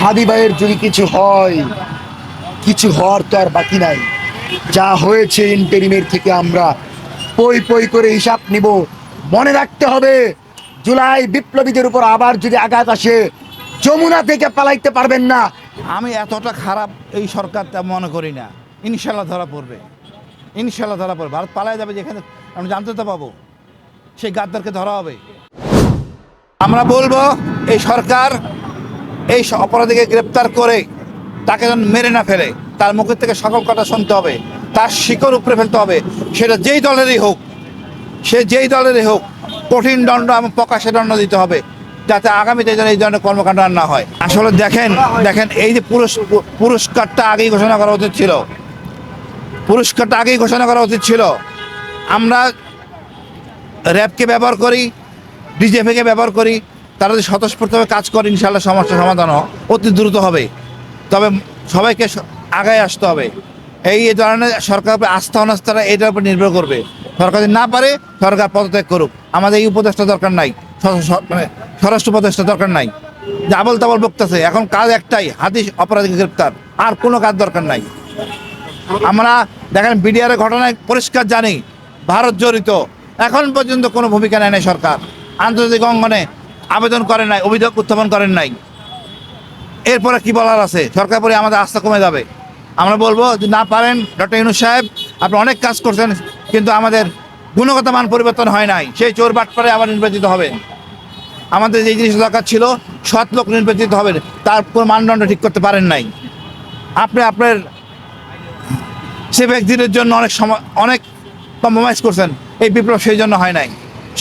হাদি ভাইয়ের যদি কিছু হয়, কিছু হওয়ার তো আর বাকি নাই। যা হয়েছে ইন্টারিমের থেকে আমরা পই পই করে হিসাব নিব। মনে রাখতে হবে, জুলাই বিপ্লবীদের উপর আবার যদি আঘাত আসে, যমুনা থেকে পালাইতে পারবেন না। আমি এতটা খারাপ এই সরকার তা মনে করি না। ইনশাল্লাহ ধরা পড়বে। ইনশাল্লাহ ধরা পড়বে। ভারত পালায় যাবে যেখানে আমরা জানতে তো পাবো। সেই গাদ্দারকে ধরা হবে। আমরা বলব, এই সরকার এই অপরাধীকে গ্রেপ্তার করে তাকে যেন মেরে না ফেলে, তার মুখের থেকে সকল কথা শুনতে হবে, তার শিকড় উপরে ফেলতে হবে, সেটা যেই দলেরই হোক, সে যেই দলেরই হোক, কঠিন দণ্ড এবং প্রকাশ্যে দণ্ড দিতে হবে, যাতে আগামীতে যেন এই ধরনের কর্মকাণ্ড আর না হয়। আসলে দেখেন দেখেন, এই যে পুরস- পুরস্কারটা আগেই ঘোষণা করা উচিত ছিল। পুরস্কারটা আগেই ঘোষণা করা উচিত ছিল। আমরা র্যাবকে ব্যবহার করি ডিজেফিকে ব্যবহার করি তারা যদি স্বতঃস্ফূর্তভাবে কাজ করে ইনশাল্লাহ সমস্যা সমাধান অতি দ্রুত হবে। তবে সবাইকে আগায় আসতে হবে। এই ধরনের সরকার উপরে আস্থা, অনাস্থাটা এটার উপর নির্ভর করবে। সরকার যদি না পারে, সরকার পদত্যাগ করুক। আমাদের এই উপদেষ্টা দরকার নাই। মানে স্বরাষ্ট্র উপদেষ্টা দরকার নাই। যে আবল তাবল বকতেছে, এখন কাজ একটাই, হাতি অপরাধীকে গ্রেপ্তার। আর কোনো কাজ দরকার নাই। আমরা দেখেন বিডিআর ঘটনায় পরিষ্কার জানি, ভারত জড়িত। এখন পর্যন্ত কোনো ভূমিকা নেয় নাই সরকার। আন্তর্জাতিক অঙ্গনে আবেদন করেন নাই, অভিযোগ উত্থাপন করেন নাই। এরপরে কি বলার আছে? সরকার পরে আমাদের আস্থা কমে যাবে। আমরা বলব যে না পারেন, ডক্টর ইনু সাহেব, আপনি অনেক কাজ করছেন, কিন্তু আমাদের গুণগত মান পরিবর্তন হয় নাই। সেই চোর বাটপারে আবার নির্বাচিত হবেন আমাদের যে জিনিস দরকার ছিল, সৎ লোক নির্বাচিত হবে। তার কোনো মানদণ্ড ঠিক করতে পারেন নাই। আপনি আপনার সে ব্যক্তিদের জন্য অনেক সময় অনেক কম্প্রোমাইজ করছেন। এই বিপ্লব সেই জন্য হয় নাই।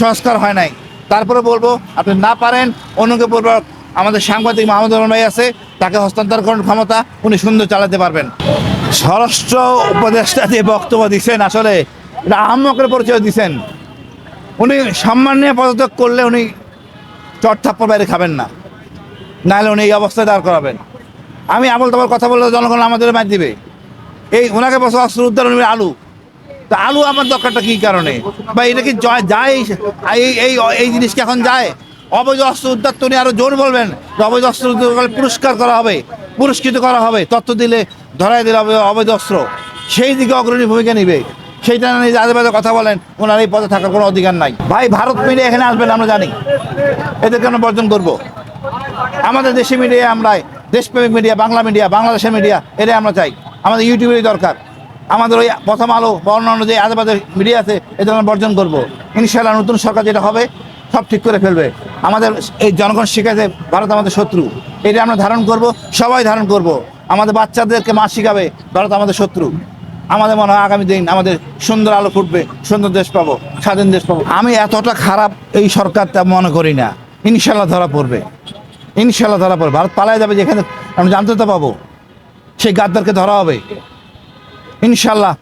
সংস্কার হয় নাই। তারপরে বলব, আপনি না পারেন, অন্যকে বলব, আমাদের সাংবাদিক মাহমুদ রহমান ভাই আছে, তাকে হস্তান্তর করার ক্ষমতা উনি সুন্দর চালাতে পারবেন। স্বরাষ্ট্র উপদেষ্টা যে বক্তব্য দিচ্ছেন আসলে, এটা আহম্মকের পরিচয় দিচ্ছেন। উনি সম্মান নিয়ে পদত্যাগ করলে উনি চট থাপ্পড় বাইরে খাবেন না। নাহলে উনি এই অবস্থায় দাঁড় করাবেন। আমি আবল তাবল কথা বললে জনগণ আমাদের মার দিবে। এই ওনাকে বসে অস্ত্র উদ্ধার, উনি আলু। তা আলু আমার দরকারটা কি কারণে? বা এটা কি যায় এই এই এই জিনিস কি এখন যায়? অবৈধ অস্ত্র উদ্ধার তো আরও জোর বলবেন অবৈধ অস্ত্র উদ্ধার পুরস্কার করা হবে, পুরস্কৃত করা হবে, তথ্য দিলে ধরাই দিলে হবে অবৈধ অস্ত্র। সেই দিকে অগ্রণী ভূমিকা নিবে। সেইটা নিয়ে যাদের বাদে কথা বলেন, ওনার এই পদে থাকার কোনো অধিকার নাই। ভাই, ভারত মিডিয়া এখানে আসবেন, আমরা জানি। এদেরকে আমরা বর্জন করব। আমাদের দেশি মিডিয়া আমরা দেশপ্রেমিক মিডিয়া, বাংলা মিডিয়া, বাংলাদেশের মিডিয়া, এটাই আমরা চাই। আমাদের ইউটিউবেরই দরকার। আমাদের ওই প্রথম আলো বা অন্যান্য যে আজেবাজে মিডিয়া আছে এটা আমরা বর্জন করব। ইনশাল্লাহ নতুন সরকার যেটা হবে, সব ঠিক করে ফেলবে। আমাদের এই জনগণ শিখাইছে, ভারত আমাদের শত্রু। এটা আমরা ধারণ করব, সবাই ধারণ করব। আমাদের বাচ্চাদেরকে মা শিখাবে, ভারত আমাদের শত্রু। আমাদের মনে হয় আগামী দিন আমাদের সুন্দর আলো ফুটবে, সুন্দর দেশ পাবো, স্বাধীন দেশ পাবো। আমি এতটা খারাপ এই সরকার তা মনে করি না। ইনশাল্লাহ ধরা পড়বে। ইনশাল্লাহ ধরা পড়বে। ভারত পালায় যাবে যেখানে আমরা জানতে তো পাবো। সেই গাদ্দারকে ধরা হবে। ইনশাল্লাহ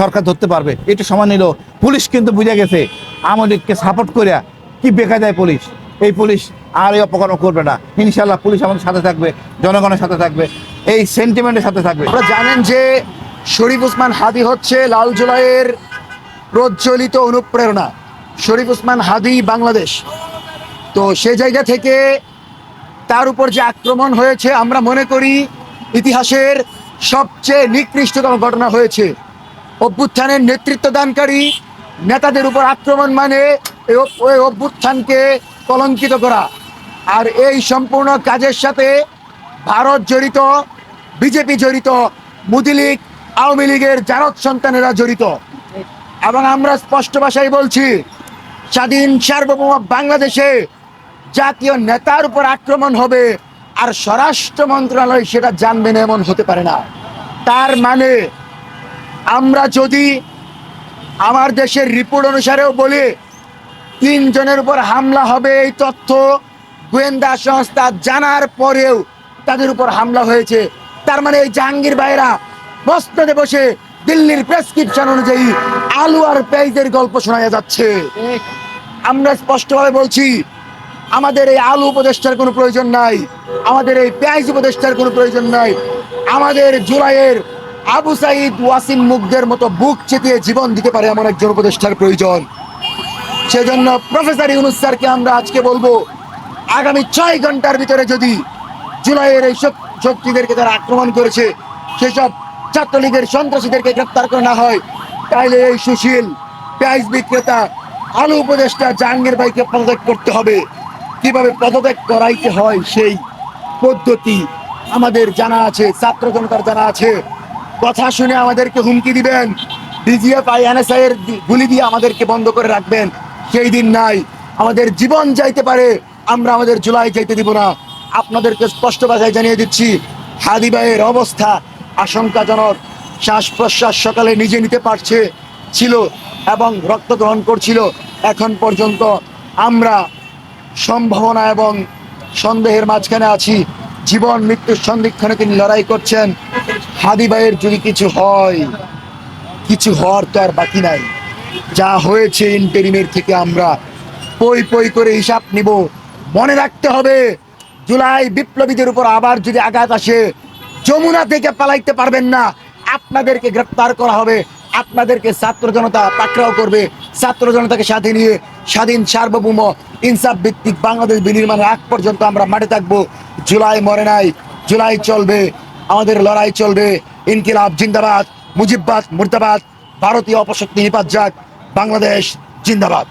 সরকার ধরতে পারবে। এটা সময় নিল। পুলিশ কিন্তু বুঝে গেছে, আমাদেরকে সাপোর্ট করিয়া কি বেকা যায় পুলিশ? এই পুলিশ আর এই অপকর্ম করবে না। ইনশাল্লাহ পুলিশ আমাদের সাথে থাকবে, জনগণের সাথে থাকবে, এই সেন্টিমেন্টের সাথে থাকবে। আপনারা জানেন যে শরীফ উসমান হাদি হচ্ছে লাল জুলাইয়ের প্রজ্বলিত অনুপ্রেরণা। শরীফ উসমান হাদি বাংলাদেশ। তো সে জায়গা থেকে তার উপর যে আক্রমণ হয়েছে, আমরা মনে করি ইতিহাসের সবচেয়ে নিকৃষ্টতম ঘটনা হয়েছে। অভ্যুত্থানের নেতৃত্ব দানকারী নেতাদের উপর আক্রমণ মানে ওই অভ্যুত্থানকে কলঙ্কিত করা। আর এই সম্পূর্ণ কাজের সাথে ভারত জড়িত, বিজেপি জড়িত, মুদি লীগ, আওয়ামী লীগের জারদ সন্তানেরা জড়িত। এবং আমরা স্পষ্ট ভাষায় বলছি, স্বাধীন সার্বভৌম বাংলাদেশে জাতীয় নেতার উপর আক্রমণ হবে আর স্বরাষ্ট্র মন্ত্রণালয় সেটা জানবে না এমন হতে পারে না। তার মানে আমরা যদি আমার দেশের রিপোর্ট অনুসারেও বলি তিনজনের উপর হামলা হবে এই তথ্য গোয়েন্দা সংস্থা জানার পরেও তাদের উপর হামলা হয়েছে। তার মানে এই জাহাঙ্গীর ভাইরা মস্তদে বসে দিল্লির প্রেসক্রিপশন অনুযায়ী আলু আর পেঁয়াজের গল্প শোনা যাচ্ছে। আমরা স্পষ্টভাবে বলছি আমাদের এই আলু উপদেষ্টার কোনো প্রয়োজন নাই। আমাদের এই পেঁয়াজ উপদেষ্টার কোনো প্রয়োজন নাই। আমাদের জুলাইয়ের আবু সাইদ ওয়াসিম মুগদের মতো বুক চেতিয়ে জীবন দিতে পারে এমন একজন উপদেষ্টার প্রয়োজন। সেজন্য প্রফেসর ইউনুস স্যারকে আমরা আজকে বলব, আগামী ছয় ঘণ্টার ভিতরে যদি জুলাইয়ের এই শক- শক্তিদেরকে যারা আক্রমণ করেছে, সেসব ছাত্রলীগের সন্ত্রাসীদেরকে গ্রেপ্তার করা না হয়, তাইলে এই সুশীল পেঁয়াজ বিক্রেতা, আলু উপদেষ্টা জাহাঙ্গীর ভাইকে পদত্যাগ করতে হবে। কীভাবে পদত্যাগ করাইতে হয় সেই পদ্ধতি আমাদের জানা আছে, ছাত্র জনতার জানা আছে। কথা শুনে আমাদেরকে হুমকি দিবেন। ডিজিএফ আই এনএসআই এর গুলি দিয়ে আমাদেরকে বন্ধ করে রাখবেন। সেই দিন নাই। আমাদের জীবন যাইতে পারে, আমরা আমাদের জুলাই যাইতে দিব না। আপনাদেরকে স্পষ্ট ভাষায় জানিয়ে দিচ্ছি, হাদি ভাইয়ের অবস্থা আশঙ্কাজনক। শ্বাস প্রশ্বাস সকালে নিজে নিতে পারছে, ছিল এবং রক্ত গ্রহণ করছিল। এখন পর্যন্ত আমরা সম্ভাবনা এবং সন্দেহের মাঝখানে আছি। জীবন, মৃত্যুর সন্ধিক্ষণে তিনি লড়াই করছেন। হাদি ভাইয়ের যদি কিছু হয়, কিছু হওয়ার তো আর বাকি নাই। যা হয়েছে ইন্টেরিমের থেকে আমরা পই পই করে হিসাব নিব। মনে রাখতে হবে, জুলাই বিপ্লবীদের উপর আবার যদি আঘাত আসে, যমুনা থেকে পালাইতে পারবেন না। আপনাদেরকে গ্রেপ্তার করা হবে। আপনাদেরকে ছাত্র জনতা পাকড়াও করবে। ছাত্র জনতাকে সাথে নিয়ে স্বাধীন সার্বভৌম ইনসাফ ভিত্তিক বাংলাদেশ বিনির্মাণের আগ পর্যন্ত আমরা মাঠে থাকব। জুলাই মরে নাই, জুলাই চলবে, আমাদের লড়াই চলবে। ইনকিলাব জিন্দাবাদ, মুজিববাদ, মুর্দাবাদ, ভারতীয় অপশক্তি নিপাত যাক, বাংলাদেশ জিন্দাবাদ।